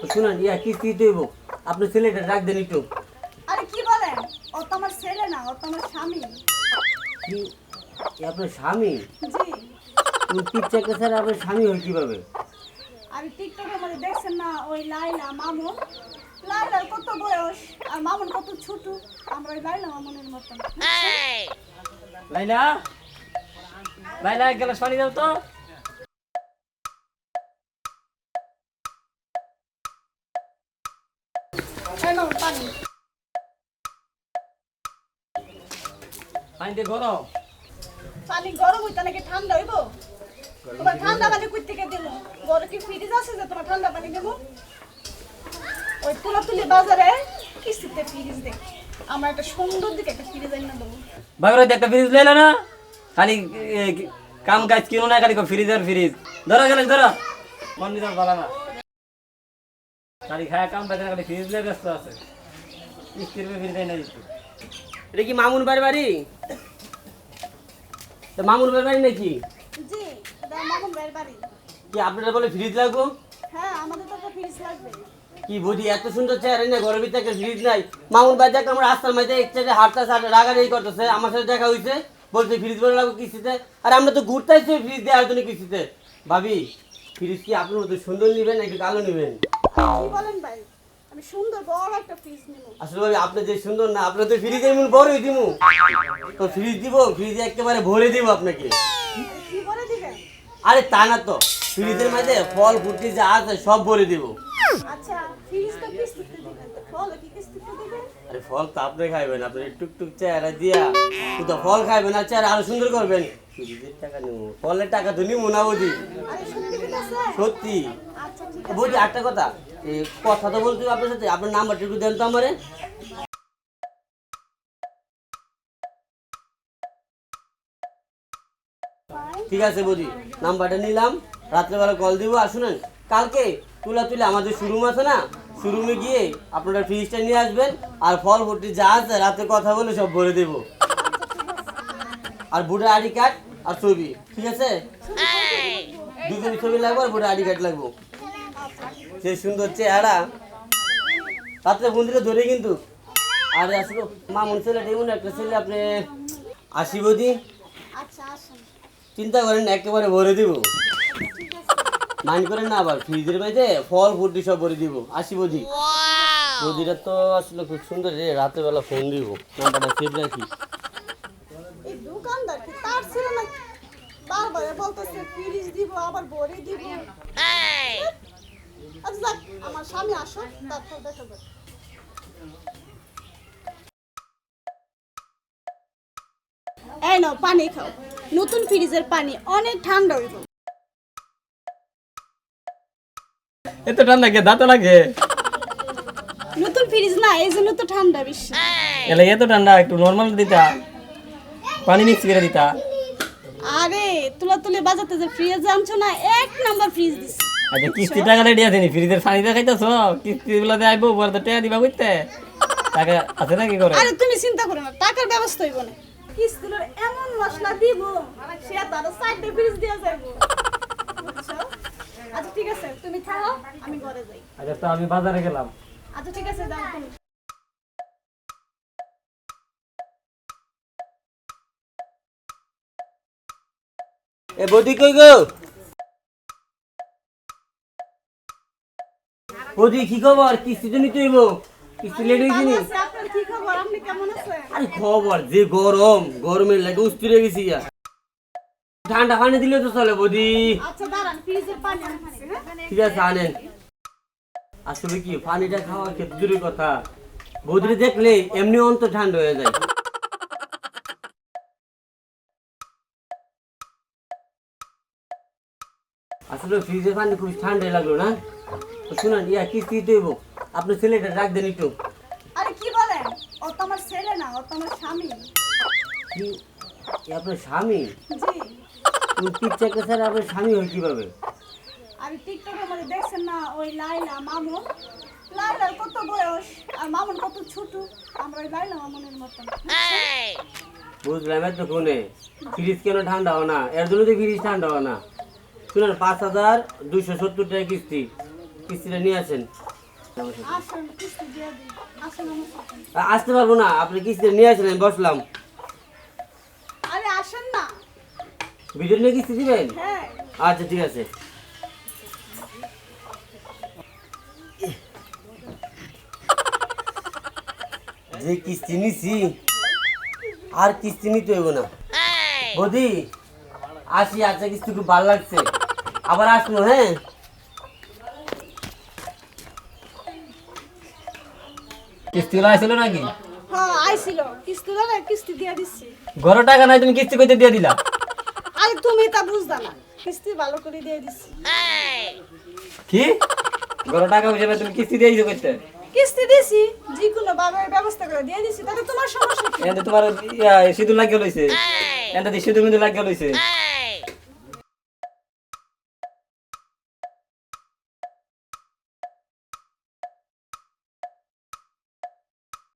শুনেন ইয়া কিস্তি দেবো। আপনার ছেলেটা ডাক দেন একটু। আরে কি বলেন? ও তো আমার ছেলে না ও তো আমার স্বামী। কি? এ আপনার স্বামী? জি। তুমি পিকচারটা স্যার আপনার স্বামী হয় কীভাবে? আমি টিকটকের মধ্যে দেখছেন না ওই লাইলা মামুন। লাইলার কত বয়স আর মামুন কত ছোট। আমরা ওই লাইলা মামুনের মতন লাইলা? লাইলা গ্লাস পানি দাও তো। পানি পানি দিয়ে গরম? পানি গরম হইতে নাকি ঠান্ডা হইব? তোমার ঠান্ডা পানি কই থেকে দেবো ঘরে কি ফ্রিজ আছে যে তোমার ঠান্ডা পানি দেবো? ওই তুলা তুলি বাজারে কিস্তিতে ফ্রিজ দেখ আমার একটা সুন্দর দিকে একটা ফ্রিজ এনে দেবো। বাগর একটা ফ্রিজ লাইলা না? খালি কাম কাজ কিনো না খালি ফ্রিজ আর ফ্রিজ ধরো গেলে ধরো। মন নিজাম ভালো না। খালি খায় কাম না খালি ফ্রিজ লয়ে ব্যস্ত আছে মিস্ত্রির ফ্রিজ দেয় না একটু এটা কি মামুন বাড়ি? বাড়ি মামুন বাড়ি বাড়ি নাকি? জি এটা মামুন ভাইয়ের বাড়ি। কি আপনারা বলে ফ্রিজ লাগবো? হ্যাঁ আমাদের তো একটা ফ্রিজ লাগবে। কি বুঝি এত সুন্দর চেয়ার না ঘরের ভিতরে একটা ফ্রিজ নাই। মামুন বাড়ি দেখে আমরা রাস্তার মাঝে এক সাইডে হাঁটতে হাঁটতে রাগারাগি করতেছে। আমার সাথে দেখা হয়েছে বলছে ফ্রিজ বলে লাগবে কিস্তিতে। আর আমরা তো ঘুরতে আসছি ফ্রিজ দেওয়ার জন্য কিস্তিতে। ভাবি ফ্রিজ কি আপনার মতো সুন্দর নেবেন নাকি কালো নেবেন? কি বলেন ভাই? আমি সুন্দর বড় একটা ফ্রিজ নিব। আসলে ভাবি আপনি যে সুন্দর না আপনার তো ফ্রিজ এমন বড়ই দিব তো ফ্রিজ দিব ফ্রিজ একেবারে ভরে দিব আপনাকে। কি করে দিবেন? আরে তা না তো ফ্রিজের মাঝে ফল ফুটি যা আছে সব ভরে দিব। আচ্ছা ফ্রিজ তো কিস্তিতে দিবেন ফল কি কিস্তিতে দিবেন? আরে ফল তো আপনি খাইবেন আপনি টুকটুক চেহারা দিয়া শুধু ফল খাইবেন আর চেহারা আরও সুন্দর করবেন। ফ্রিজের টাকা নিব ফলের টাকা তো নিব না বুঝি সত্যি। আচ্ছা বুঝি একটা কথা কথা তো বলতে আপনার সাথে। আপনার নাম্বারটা একটু দেন তো আমারে। ঠিক আছে বুঝি নাম্বারটা নিলাম রাত্রেবেলা কল দিব। আর শুনেন কালকে তুলা তুলে আমাদের শোরুম আছে না শোরুমে গিয়ে আপনারা ফ্রিজটা নিয়ে আসবেন আর ফল ফুটি যা আছে রাতে কথা বলে সব ভরে দেব। আর ভোটার আইডি কার্ড আর ছবি ঠিক আছে? দুজন ছবি লাগবে আর ভোটার আইডি কার্ড লাগবো। সে সুন্দর চেহারা। রাত্রে বন্ধুরা ধরে কিন্তু। আর আসলো মামুন ছেলেটা এমন একটা ছেলে আপনি আসি বদি আচ্ছা চিন্তা করেন একেবারে ভরে দিব। আছে করেন না আবার ফ্রিজের মধ্যে ফল ফুটি সব ভরে দিব। আসি বদি বদিটা তো আসলে খুব সুন্দর রে রাতের বেলা ফোন দিব। নাম্বারটা সেভ রাখি। দোকানদার কি তার ছিল না বারবার বলতেছে ফ্রিজ দিব আবার বড়ি দিব। আচ্ছা আমার স্বামী আসো তারপর দেখা যাবে। এই নাও পানি খাও। নতুন ফ্রিজের পানি অনেক ঠান্ডা হইব। এত ঠান্ডা কে দাঁত লাগে? নতুন ফ্রিজ না এই জন্য তো ঠান্ডা বেশি। এলে এত ঠান্ডা একটু নর্মাল দিতা। পানি মিক্স করে দিতা। আরে তুলা তুলে বাজাতে যে ফ্রিজ আনছো না এক নাম্বার ফ্রিজ দিস আচ্ছা কিস্তি টাকা রেডি আছে নি ফ্রিজের পানি দেখাইতেছ কিস্তি গুলাতে আইবো পরে তো টাকা দিবা বুঝতে? টাকা আছে না কি করে আরে তুমি চিন্তা করো না টাকার ব্যবস্থা হইব না। কিস্তিলোর এমন মশলা দিব সে তার সাইডে ফ্রিজ দিয়া যাইবো? আচ্ছা ঠিক আছে তুমি থাকো আমি ঘরে যাই। আচ্ছা তো আমি বাজারে গেলাম। আচ্ছা ঠিক আছে যাও তুমি। এ বদি কই গো? বদি কি খবর? কিস্তি তো নিতে হইব কিস্তি লেট হয়েছে নি? আরে খবর যে গরম গরমের লাগে উস্তিরে গেছি ঠান্ডা পানি দিলে তো চলে বদি। আচ্ছা হ্যাঁ? ঠিক আছে আনেন। আসলে কি পানিটা খাওয়ার ক্ষেত্রে দূরের কথা। বৌদিরে দেখলে এমনি অন্তর ঠান্ডা হয়ে যায়। আসলে ফ্রিজের পানি খুব ঠান্ডা লাগল না? শুনুন ইয়া কিস্তি দেবো আপনার ছেলেটা ডাক দেন একটু। আরে কি বলেন? ও তো আমার ছেলে না ও তো আমার স্বামী। কি? আপনার স্বামী? জি। তুমি পিকচারটা স্যার আপনার স্বামী হয় কীভাবে? আমি টিকটকের মধ্যে দেখছেন না ওই লাইলা মামুন? লাইলার কত বয়স আর মামুন কত ছোট? আমরা ওই লাইলা মামুনের মতন বুঝলাম এত কোনে ফ্রিজ কেন ঠান্ডা হয় না? এর জন্য তো ফ্রিজ ঠান্ডা হয় না। শুনেন পাঁচ হাজার দুইশো সত্তর টাকা কিস্তি। কিস্তিটা নিয়ে আসেন। আসতে পারব না আপনি কিস্তিটা নিয়ে আসেন আমি বসলাম। আরে আসেন না। ভিডিও নিয়ে কিস্তি দিবেন? হ্যাঁ। আচ্ছা ঠিক আছে। যে কিস্তি নিছি আর কিস্তি নিতে হইব না। বৌদি আসি আচ্ছা কিস্তি খুব ভালো লাগছে। আবার আসব হ্যাঁ? কিস্তি লাইছিল নাকি? হ্যাঁ আইছিল। কিস্তি দাদা কিস্তি দিয়ে দিচ্ছি ঘর টাকা নাই তুমি কিস্তি কইতে দিয়ে দিলা? আরে তুমি তা বুঝদা না কিস্তি ভালো করে দিয়ে দিচ্ছি কি? ঘর টাকা পয়সা তুমি কিস্তি দিয়ে দিছো কইতে? কিস্তি দিছি যে কোনো ভাবে ব্যবস্থা করে দিয়ে দিছি তাতে তোমার সমস্যা কি? এতে তোমার সিঁদুর লাগিয়ে লইছে। এতে সিঁদুর মিঁদুর লাগিয়ে লইছে।